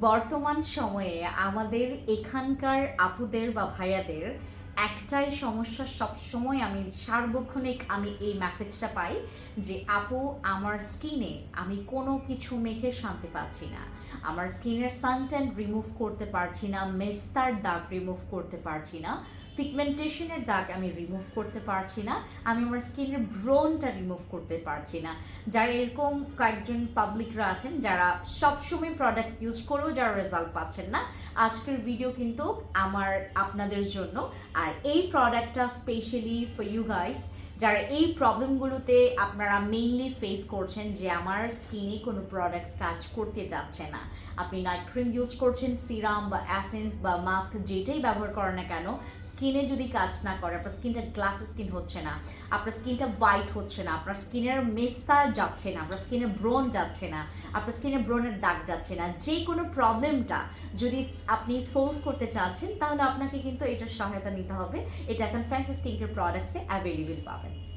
বর্তমান সময়ে আমাদের এখানকার আপুদের বা ভাইয়াদের একটাই সমস্যা সবসময় আমি, সার্বক্ষণিক আমি এই মেসেজটা পাই যে, আপু, আমার স্কিনে আমি কোনো কিছু মেখে শান্তি পাচ্ছি না। আমার স্কিনের সানট্যান রিমুভ করতে পারছি না, মেস্তার দাগ রিমুভ করতে পারছি না পিগমেন্টেশনের দাগ আমি রিমুভ করতে পারছি না, আমি আমার স্কিনের ব্রনটা রিমুভ করতে পারছি না। যারা এরকম কয়েকজন পাবলিকরা আছেন, যারা সবসময় প্রোডাক্টস ইউজ করেও যারা রেজাল্ট পাচ্ছেন না, আজকের ভিডিও কিন্তু আমার আপনাদের জন্য। আর এই প্রোডাক্টটা স্পেশালি ফর ইউ গাইস যারা এই প্রবলেমগুলোতে আপনারা মেইনলি ফেস করছেন যে আমার স্কিনে কোনো প্রোডাক্টস কাজ করতে যাচ্ছে না। আপনি নাইট ক্রিম ইউজ করছেন সিরাম বা অ্যাসেন্স বা মাস্ক যেটাই ব্যবহার করেন না কেন স্কিনে যদি কাজ না করে, আপনার স্কিনটা গ্লাস স্কিন হচ্ছে না, আপনার স্কিনটা হোয়াইট হচ্ছে না, আপনার স্কিনের মেস্তা যাচ্ছে না, আপনার স্কিনের ব্রন যাচ্ছে না, আপনার স্কিনের ব্রনের দাগ যাচ্ছে না, যে কোনো প্রবলেমটা যদি আপনি সলভ করতে চাচ্ছেন, তাহলে আপনাকে কিন্তু এটার সহায়তা নিতে হবে। এটা এখন ফ্যান্সি স্কিন কেয়ার প্রোডাক্টসে অ্যাভেলেবেল পাবেন। থাকেন